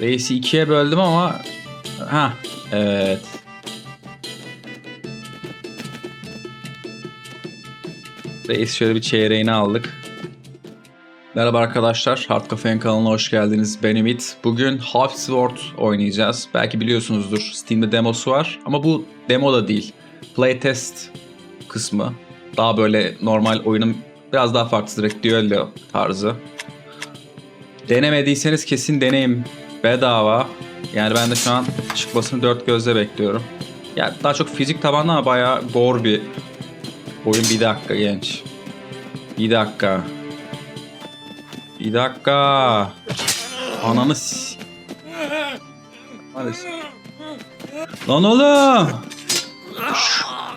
Reis'i ikiye böldüm ama... Ha, evet. Reis şöyle bir çeyreğini aldık. Merhaba arkadaşlar, Hard Cafe'nin kanalına hoş geldiniz. Ben Ümit. Bugün Half Sword oynayacağız. Belki biliyorsunuzdur, Steam'de demosu var. Ama bu demo da değil. Playtest kısmı. Daha böyle normal oyunun biraz daha farklı direkt düello tarzı. Denemediyseniz kesin deneyin. Bedava. Yani ben de şu an çıkmasını dört gözle bekliyorum. Yani daha çok fizik tabanlı ama bayağı gore bir oyun. Bir dakika genç. Bir dakika. Bir dakika. Ananı s- s- Lan oğlum.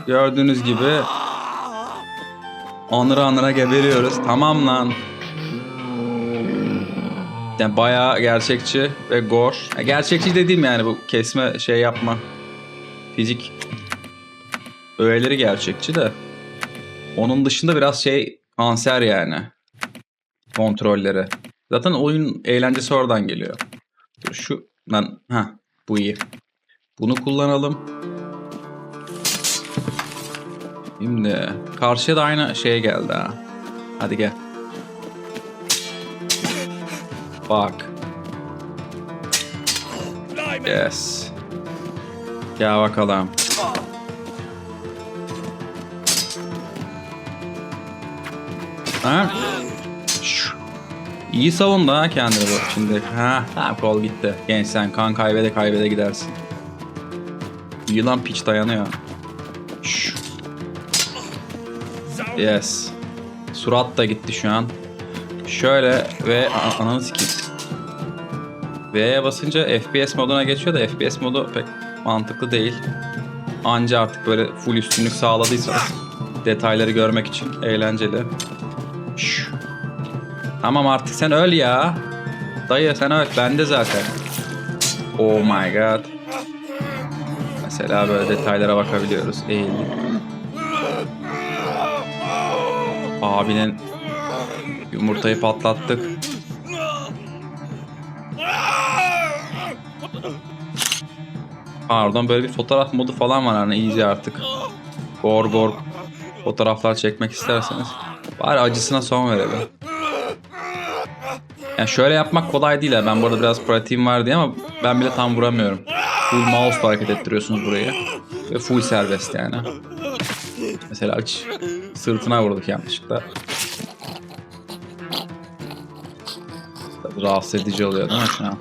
Gördüğünüz gibi anıra anıra geberiyoruz. Tamam lan. Yani bayağı gerçekçi ve gore. Gerçekçi dediğim yani bu kesme şey yapma. Fizik öğeleri gerçekçi de. Onun dışında biraz şey kanser yani. Kontrolleri. Zaten oyun eğlencesi oradan geliyor. Şu lan ha bu iyi. Bunu kullanalım. Şimdi karşıya da aynı şeye geldi ha. Hadi gel. Bak. Yes. Gel bakalım. Ha? İyi savundu ha kendini bu şimdi. Ha, ha kol gitti. Genç sen kan kaybede kaybede gidersin. Yılan piç dayanıyor. Yes. Surat da gitti şu an. Şöyle ve A- ananı sikeyim. V'ye basınca FPS moduna geçiyor da FPS modu pek mantıklı değil. Anca artık böyle full üstünlük sağladıysanız detayları görmek için eğlenceli. Şş. Tamam artık sen öl ya. Dayı sen öl. Bende zaten. Oh my god. Mesela böyle detaylara bakabiliyoruz. Eğildik. Abinin yumurtayı patlattık. Pardon böyle bir fotoğraf modu falan var hani iyice artık. Gor gor fotoğraflar çekmek isterseniz. Bari acısına son verelim. Yani şöyle yapmak kolay değil ha. Ben burada biraz pratiğim var diye ama ben bile tam vuramıyorum. Full mouse hareket ettiriyorsunuz burayı. Ve full serbest yani. Mesela aç. Sırtına vurduk yanlışlıkla. Rahatsız edici oluyor değil mi şu an?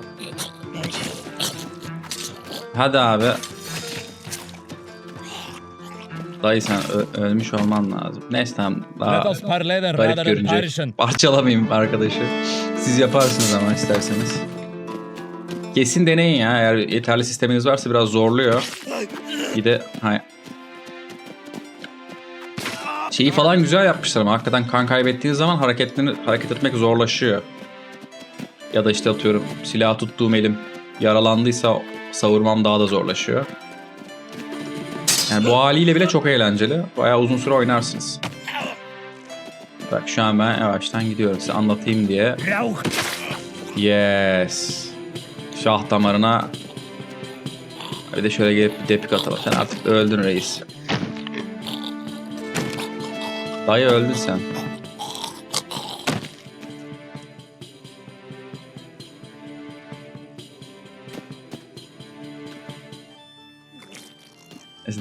Hadi abi. Dayı sen ölmüş olman lazım. Neyse tamam. Daha Let us parley then garip rather than görünecek. Persian. Parçalamayayım arkadaşı. Siz yaparsınız ama isterseniz. Kesin deneyin ya. Eğer yeterli sisteminiz varsa biraz zorluyor. Bir de hay Şeyi falan güzel yapmışlar ama hakikaten kan kaybettiğiniz zaman hareketlerini hareket etmek zorlaşıyor. Ya da işte atıyorum silah tuttuğum elim yaralandıysa savurmam daha da zorlaşıyor. Yani bu haliyle bile çok eğlenceli. Bayağı uzun süre oynarsınız. Bak şu an ben yavaştan gidiyorum size anlatayım diye. Yes. Şah damarına bir de şöyle gelip depik atalım. Sen artık öldün reis. Dayı öldün sen.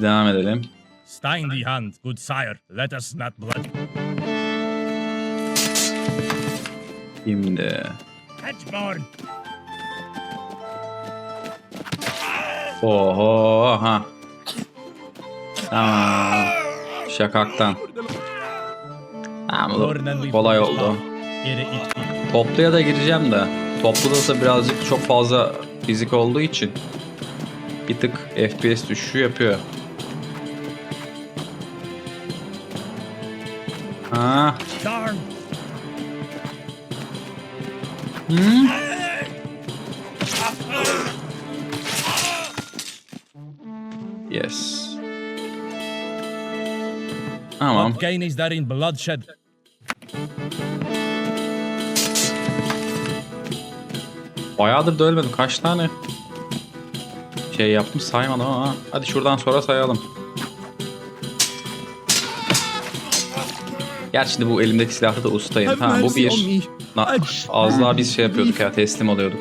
devam edelim. Stein die hand, good sire. Let us not blood. Şimdi. Hedgeborn! Oho ha. Tamam. Şakaktan. Tamam kolay oldu. Topluya da gireceğim de. Topluda da birazcık çok fazla fizik olduğu için bir tık FPS düşüşü yapıyor. Ha. Darn! Hı? Yes. Tamam. What gain is there in bloodshed? Bayağıdır da ölmedim. Kaç tane şey yaptım saymadım ama. Hadi şuradan sonra sayalım. Gerçi de bu elimdeki silahta da ustayım. Tamam bu bir. Na- az daha biz şey yapıyorduk ya teslim oluyorduk.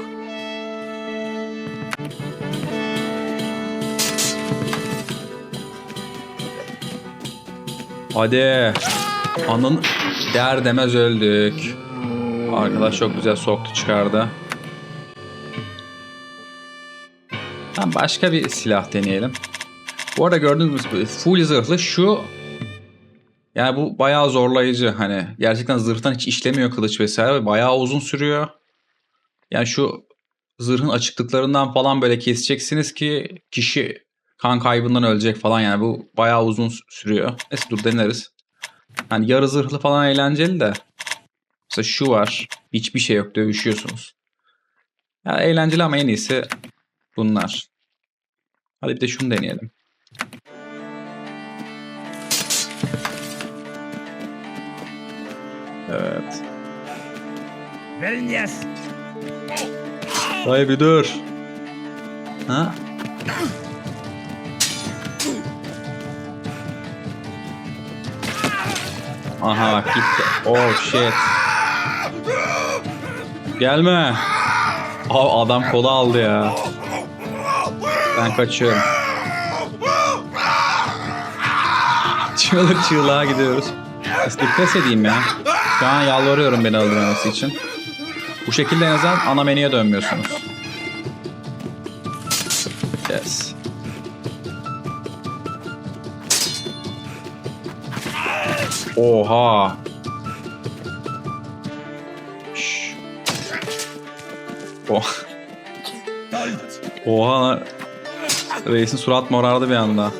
Hadi. Anın der demez öldük. Arkadaş çok güzel soktu çıkardı. Tamam başka bir silah deneyelim. Bu arada gördüğünüz gibi full zırhlı şu yani bu bayağı zorlayıcı hani gerçekten zırhtan hiç işlemiyor kılıç vesaire ve bayağı uzun sürüyor. Yani şu zırhın açıklıklarından falan böyle keseceksiniz ki kişi kan kaybından ölecek falan yani bu bayağı uzun sü- sürüyor. Neyse dur deneriz. Hani yarı zırhlı falan eğlenceli de. Mesela şu var. Hiçbir şey yok dövüşüyorsunuz. Yani eğlenceli ama en iyisi bunlar. Hadi bir de şunu deneyelim. Evet. Yes. Dayı bir dur. Ha? Aha gitti. Oh shit. Gelme. Aa, adam kola aldı ya. Ben kaçıyorum. Çığlık çığlığa gidiyoruz. İstiklas edeyim ya. Şu an yalvarıyorum beni öldürmemesi için. Bu şekilde en azından ana menüye dönmüyorsunuz. Yes. Oha. Şş. Oh. Oha. Reisin surat morardı bir anda.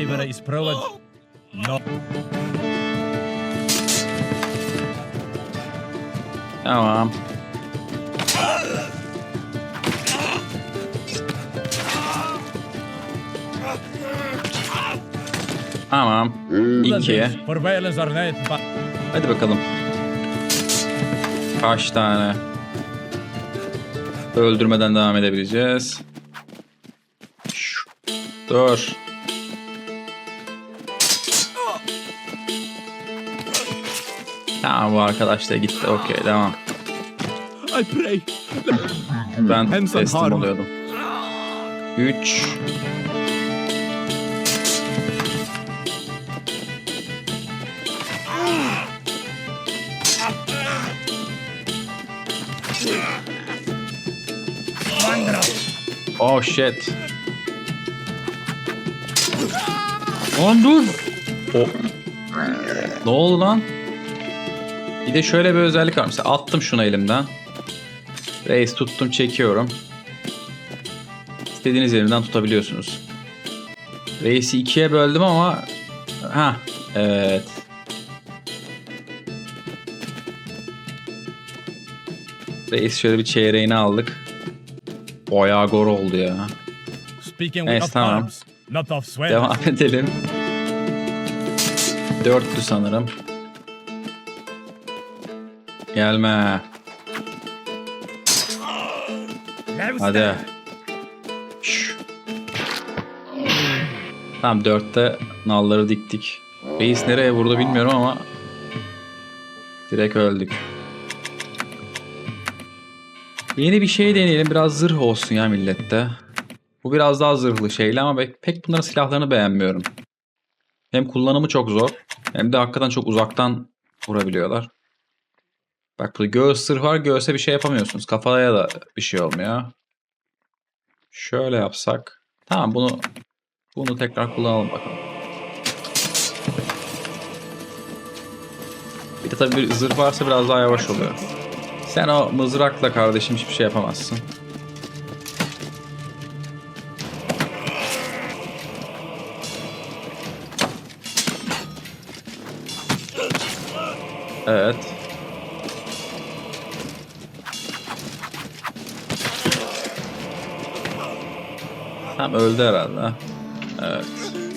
Thy bravery is proved. No. Tamam. Tamam. İki. Hadi bakalım. Kaç tane? Öldürmeden devam edebileceğiz. Dur. Tamam bu arkadaş da gitti. Okey devam. I pray. Ben Hem sen teslim oluyordum. 3 Oh shit. Lan dur. O. Ne oldu lan? Bir de şöyle bir özellik var. Mesela attım şunu elimden. Reis tuttum çekiyorum. İstediğiniz yerinden tutabiliyorsunuz. Reis'i ikiye böldüm ama... ha evet. Reis şöyle bir çeyreğini aldık. Bayağı gor oldu ya. Speaking Neyse, tamam. Devam edelim. Dörtlü sanırım. Gelme. Hadi. Şş. Tamam dörtte nalları diktik. Reis nereye vurdu bilmiyorum ama direkt öldük. Yeni bir şey deneyelim. Biraz zırh olsun ya millette. Bu biraz daha zırhlı şeyli ama pek, pek bunların silahlarını beğenmiyorum. Hem kullanımı çok zor hem de hakikaten çok uzaktan vurabiliyorlar. Bak burada göğüs zırh var. Göğüse bir şey yapamıyorsunuz. Kafaya da bir şey olmuyor. Şöyle yapsak. Tamam bunu bunu tekrar kullanalım bakalım. Bir de tabii bir zırh varsa biraz daha yavaş oluyor. Sen o mızrakla kardeşim hiçbir şey yapamazsın. Evet. Tam öldü herhalde. Evet.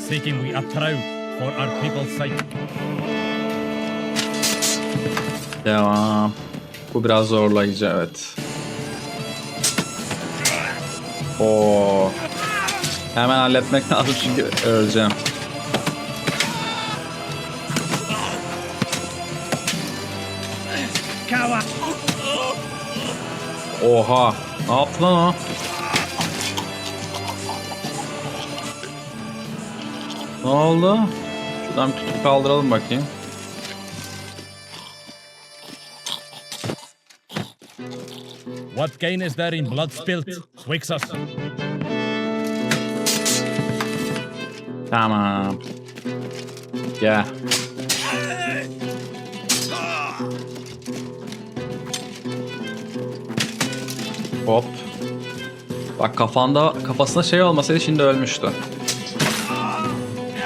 Seeking we proud for our people's sake. Devam. Bu biraz zorlayıcı evet. Oo. Hemen halletmek lazım çünkü öleceğim. Oha. Ne yaptı lan o? Ne oldu? Şuradan bir tutup kaldıralım bakayım. What gain is there in blood spilt? Twixus. Tamam. Gel. Hop. Bak kafanda kafasında şey olmasaydı şimdi ölmüştü.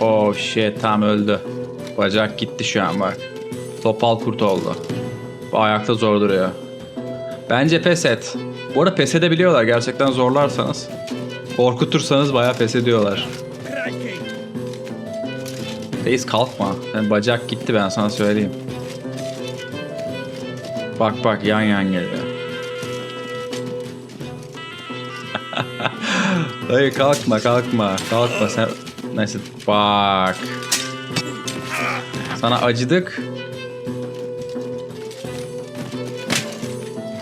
Oh shit tam öldü. Bacak gitti şu an bak. Topal kurt oldu. Bu ayakta zor duruyor. Bence pes et. Bu arada pes edebiliyorlar gerçekten zorlarsanız. Korkutursanız bayağı pes ediyorlar. Reis kalkma. Yani bacak gitti ben sana söyleyeyim. Bak bak yan yan geliyor. Dayı kalkma kalkma. Kalkma sen. Neyse bak. Sana acıdık.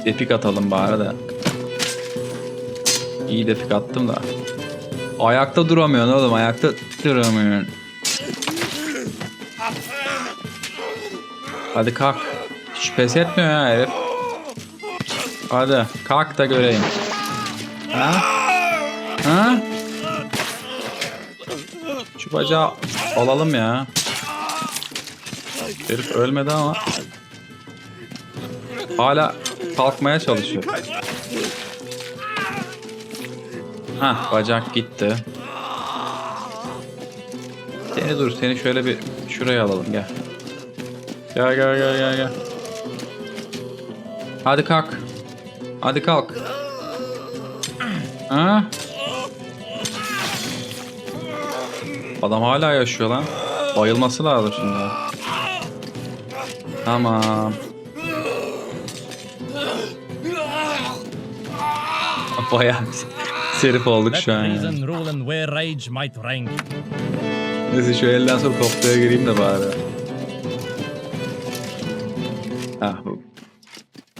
Depik atalım bari de. İyi depik attım da. Ayakta duramıyorsun oğlum ayakta duramıyorsun. Hadi kalk. Hiç pes etmiyor ya herif. Hadi kalk da göreyim. Ha? Ha? Bacağı alalım ya. Herif ölmedi ama. Hala kalkmaya çalışıyor. Ha bacak gitti. Seni dur seni şöyle bir şuraya alalım gel. Gel gel gel gel gel. Hadi kalk. Hadi kalk. Ha? Adam hala yaşıyor lan. Bayılması lazım şimdi. Tamam. Bayağı serif olduk şu an ya. reason rule and where rage might reign. Neyse şu elden sonra topluya gireyim de bari. Ha bu.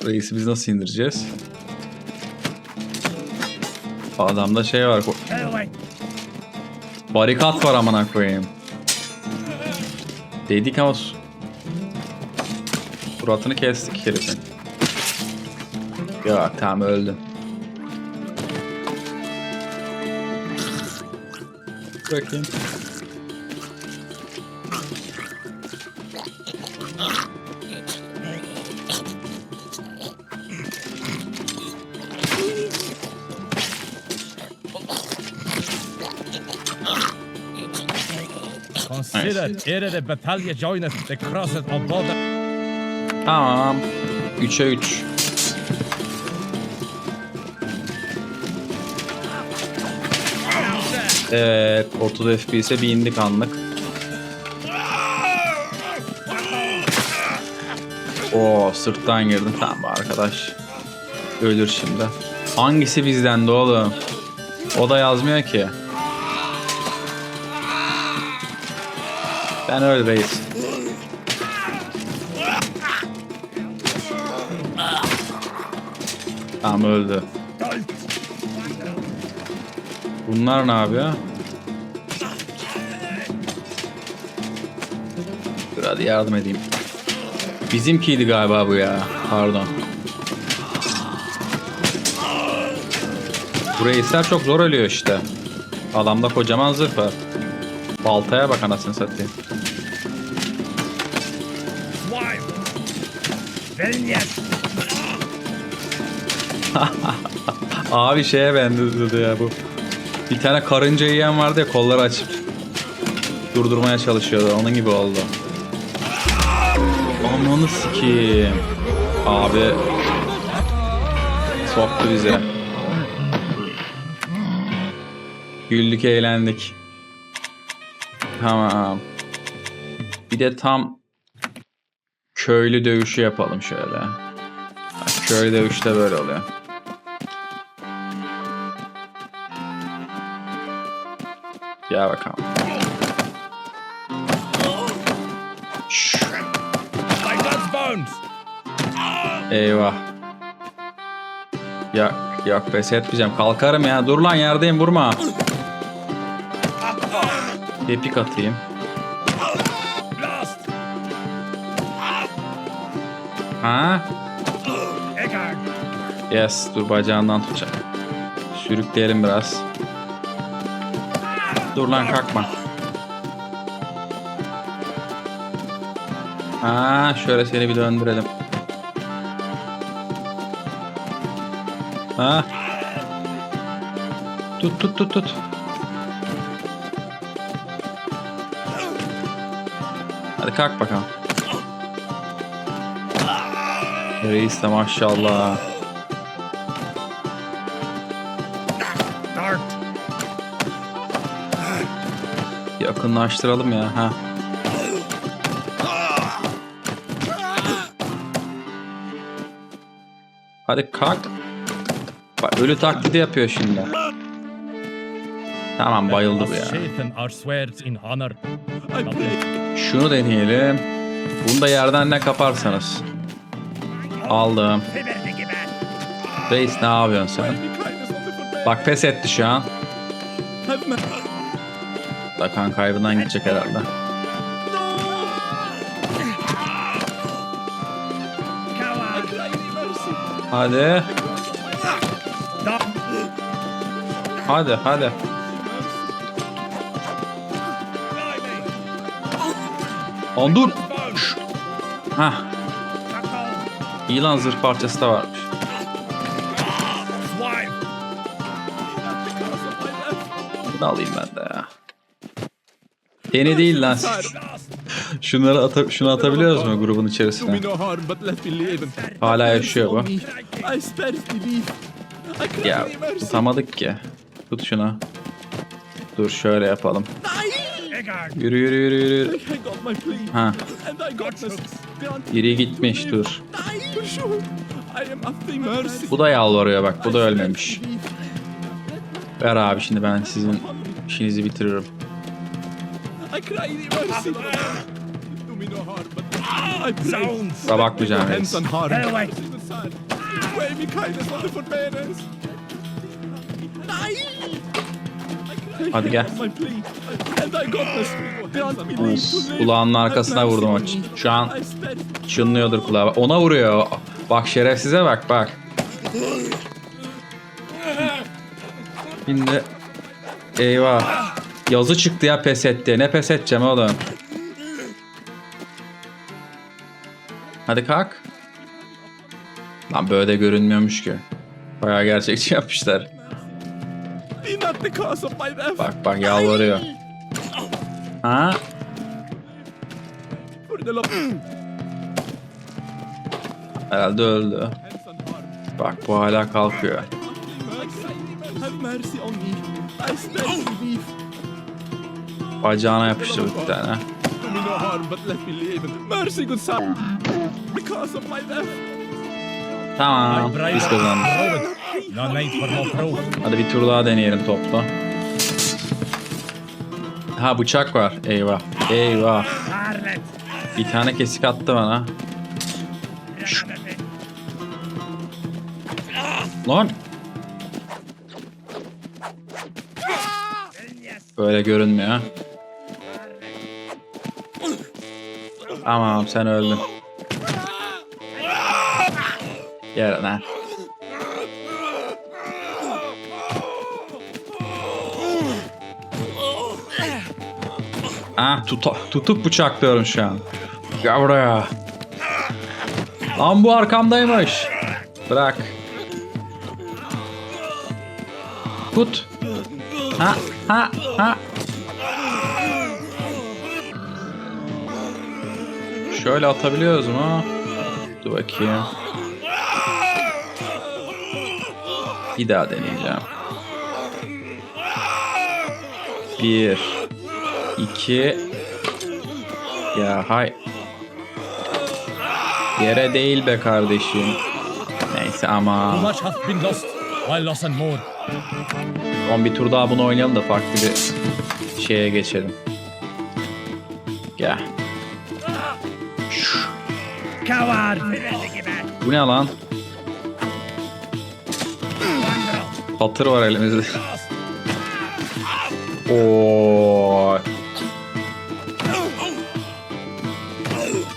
Reisi biz nasıl indireceğiz? Adamda şey var. Barikat var amına koyayım. Dedik ama su- suratını kestik herifin. Ya tamam öldü. Bakayım. Ere the battalion joineth the crosses of blood. Tamam. 3'e 3. Evet, 30 FPS'e bir indik anlık. Oo, sırttan girdim. Tamam arkadaş. Ölür şimdi. Hangisi bizden de oğlum? O da yazmıyor ki. Ben öl reis. Tamam öldü. Bunlar ne yapıyor? Dur hadi yardım edeyim. Bizimkiydi galiba bu ya. Pardon. Bu reisler çok zor ölüyor işte. Adamda kocaman zırh var. Baltaya bak anasını satayım. Abi şeye benzedi ya bu. Bir tane karınca yiyen vardı ya kolları açıp durdurmaya çalışıyordu. Onun gibi oldu. Ananı sikeyim. Abi soktu bize. Güldük eğlendik. Tamam. Bir de tam köylü dövüşü yapalım şöyle. Bak, köylü dövüşte böyle oluyor. Gel bakalım. Eyvah. Ya yok pes etmeyeceğim. Kalkarım ya. Dur lan yerdeyim vurma. Bir pik atayım. Ha? Yes. Dur bacağından tutacağım. Sürükleyelim biraz. Dur lan kalkma. Ha, şöyle seni bir döndürelim. Ha? Tut tut tut tut. Kalk bakalım. Reis de maşallah. Dart! Yakınlaştıralım ya. Ha. Hadi kalk. Bak ölü taklidi yapıyor şimdi. Tamam bayıldı bu ya. Şunu deneyelim. Bunu da yerden ne kaparsanız. Aldım. Reis ne yapıyorsun sen? Bak pes etti şu an. Da kan kaybından gidecek herhalde. Hadi. Hadi hadi. Lan dur. Hah. İyi lan zırh parçası da varmış. Bunu alayım ben de ya. Yeni değil lan. Şunları ata şunu atabiliyoruz mu grubun içerisine? Hala yaşıyor bu. Ya tutamadık ki. Tut şunu. Dur şöyle yapalım. Yürü yürü yürü yürü. Ha. And I got this. Grant Biri gitmiş dur. Bu da yalvarıyor bak bu da ölmemiş. Ver abi şimdi ben sizin işinizi bitiririm. Kusura bakmayacağım Hands Hadi gel. Of, kulağının arkasına vurdum o. Şu an çınlıyordur kulağı. Ona vuruyor. Bak şerefsize bak bak. Şimdi eyvah. Yazı çıktı ya pes etti. Ne pes edeceğim oğlum? Hadi kalk. Lan böyle görünmüyormuş ki. Bayağı gerçekçi yapmışlar. Be not the cause of my death. Bak bak yalvarıyor. Ha? For the love. Herhalde öldü. Bak bu hala kalkıyor. Have mercy on me. I. Bacağına yapıştı bir tane. Do me no harm, but let me live. Mercy, good son. Because of my death. Tamam. Biz kazandık. No no proof. Hadi bir tur daha deneyelim toplu. Ha bıçak var. Eyvah. Eyvah. Bir tane kesik attı bana. Lan. Böyle görünmüyor. Tamam sen öldün. Yerine. Ah tuta, tutup bıçaklıyorum şu an. Gel buraya. Lan bu arkamdaymış. Bırak. Tut. Ha ha ha. Şöyle atabiliyoruz mu? Dur bakayım. Bir daha deneyeceğim. Bir. iki. Ya hay. Yere değil be kardeşim. Neyse ama much hath been lost. I'll lost and more. son bir tur daha bunu oynayalım da farklı bir şeye geçelim. Gel. Coward! Bu ne lan? Patır var elimizde. Oo.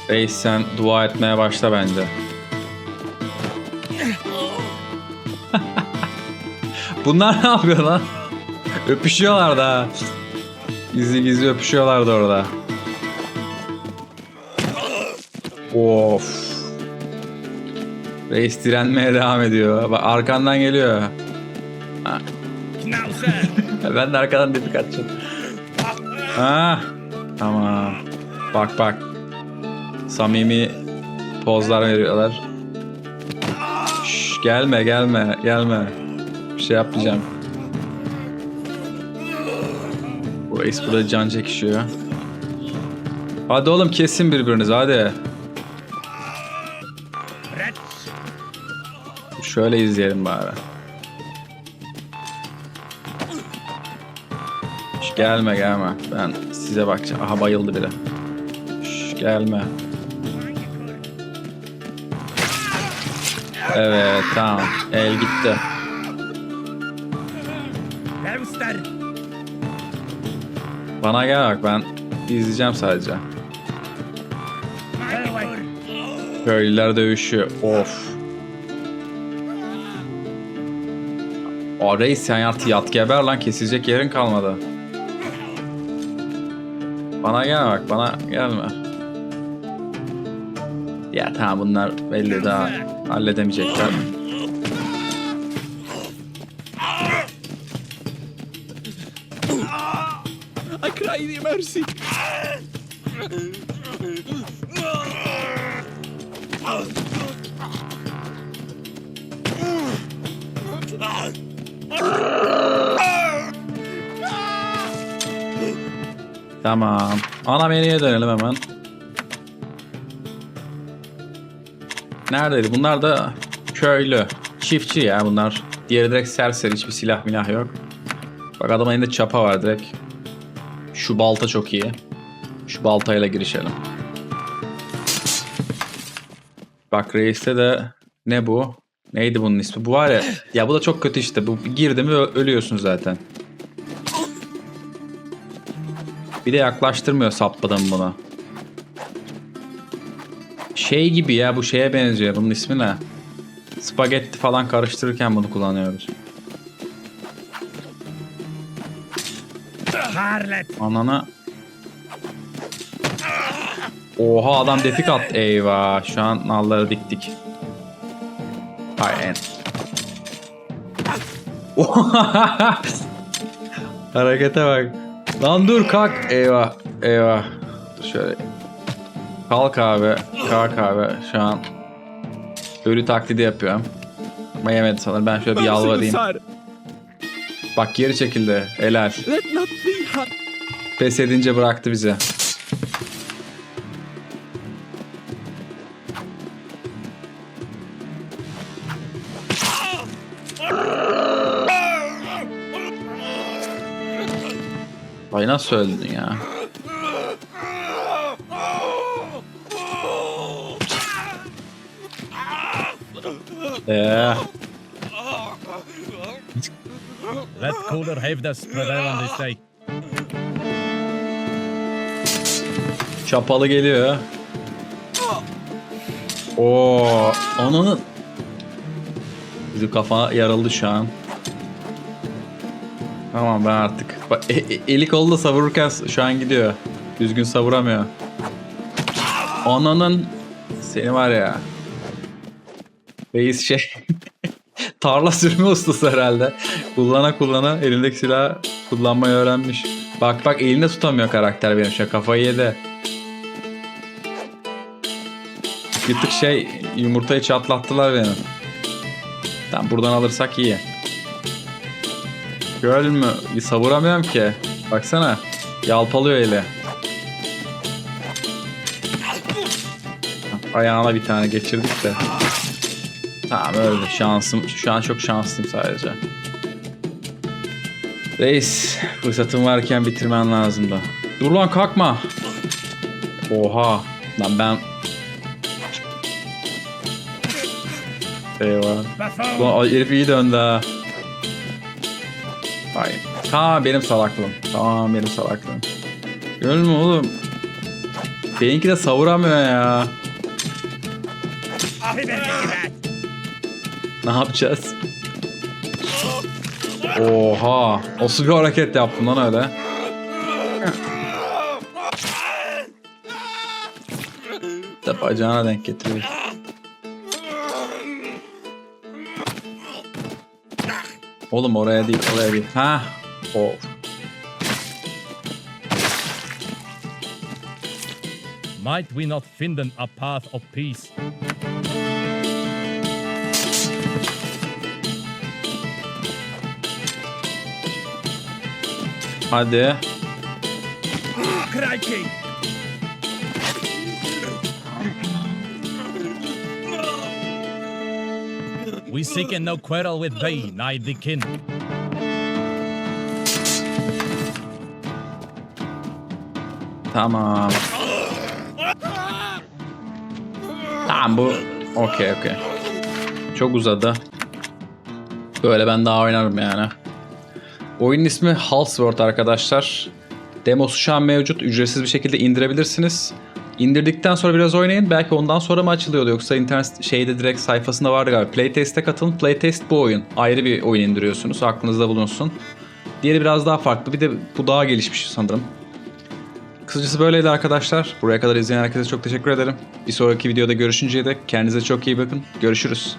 Reis sen dua etmeye başla bence. Bunlar ne yapıyor lan? Öpüşüyorlar da. Gizli gizli öpüşüyorlardı orada. Of. Reis direnmeye devam ediyor. Bak arkandan geliyor. Ben de arkadan dipik atacağım. Ha, tamam. Bak bak. Samimi pozlar veriyorlar. Şş, gelme gelme gelme. Bir şey yapmayacağım. Bu reis burada can çekişiyor. Hadi oğlum kesin birbirinizi hadi. Şöyle izleyelim bari. Şş, gelme gelme. Ben size bakacağım. Aha bayıldı biri. Şş, gelme. Evet tamam. El gitti. Gangster! Bana gel bak ben izleyeceğim sadece. Köylüler dövüşüyor. Of. O reis sen artık yat geber lan kesilecek yerin kalmadı. Bana gel bak bana gelme. Ya tamam bunlar belli daha halledemeyecekler. I cry thee mercy. Tamam. Ana menüye dönelim hemen. Neredeydi? Bunlar da köylü. Çiftçi ya bunlar. Diğeri direkt serseri. Hiçbir silah milah yok. Bak adamın elinde çapa var direkt. Şu balta çok iyi. Şu baltayla girişelim. Bak reiste de ne bu? Neydi bunun ismi? Bu var ya. Ya bu da çok kötü işte. Bu girdi mi ölüyorsun zaten. Bir de yaklaştırmıyor sapladım bunu. Şey gibi ya bu şeye benziyor. Bunun ismi ne? Spagetti falan karıştırırken bunu kullanıyoruz. Harlot! Anana. Oha adam depik at. Eyvah. Şu an nalları diktik. Aynen. Harekete bak. Lan dur kalk. Eyvah. Eyvah. Dur şöyle. Kalk abi. Kalk abi. Şu an ölü taklidi yapıyorum. Ama yemedi sanırım. Ben şöyle bir yalvarayım. Bak geri çekildi. Helal. Pes edince bıraktı bizi. Ay nasıl öldün ya? Let cooler have this prevail on this day. Çapalı geliyor. Oo, onun Bizim kafa yarıldı şu an. Tamam ben artık. Bak, e- e- eli kolu da savururken şu an gidiyor. Düzgün savuramıyor. Ananın seni var ya. Reis şey tarla sürme ustası herhalde. Kullana kullana elindeki silahı kullanmayı öğrenmiş. Bak bak elinde tutamıyor karakter benim an, kafayı yedi. Bir tık şey yumurtayı çatlattılar beni. Tamam buradan alırsak iyi. Gördün mü? Savuramıyorum ki. Baksana. Yalpalıyor eli. ayağına bir tane geçirdik de. Tamam öldü. Şansım. Şu an çok şanslıyım sadece. Reis fırsatın varken bitirmen lazım da. Dur lan kalkma. Oha. Lan ben... Eyvah. Ulan herif iyi döndü ha. Vay. Tamam benim salaklığım. Tamam benim salaklığım. Görüyor musun oğlum? Benimki de savuramıyor ya. Ne yapacağız? Oha. Nasıl bir hareket yaptın lan öyle? De bacağına denk getiriyor. Oğlum oraya değil, oraya değil. Ha. Of. Might we not find a path of peace? Hadi. We seek no quarrel with thee, nigh the kin. Tamam. Tamam bu. Okey okey. Çok uzadı. Böyle ben daha oynarım yani. Oyunun ismi Halsworld arkadaşlar. Demosu şu an mevcut. Ücretsiz bir şekilde indirebilirsiniz. İndirdikten sonra biraz oynayın. Belki ondan sonra mı açılıyordu yoksa internet şeyde direkt sayfasında vardı galiba. Playtest'e katılın. Playtest bu oyun. Ayrı bir oyun indiriyorsunuz. Aklınızda bulunsun. Diğeri biraz daha farklı. Bir de bu daha gelişmiş sanırım. Kısacası böyleydi arkadaşlar. Buraya kadar izleyen herkese çok teşekkür ederim. Bir sonraki videoda görüşünceye dek kendinize çok iyi bakın. Görüşürüz.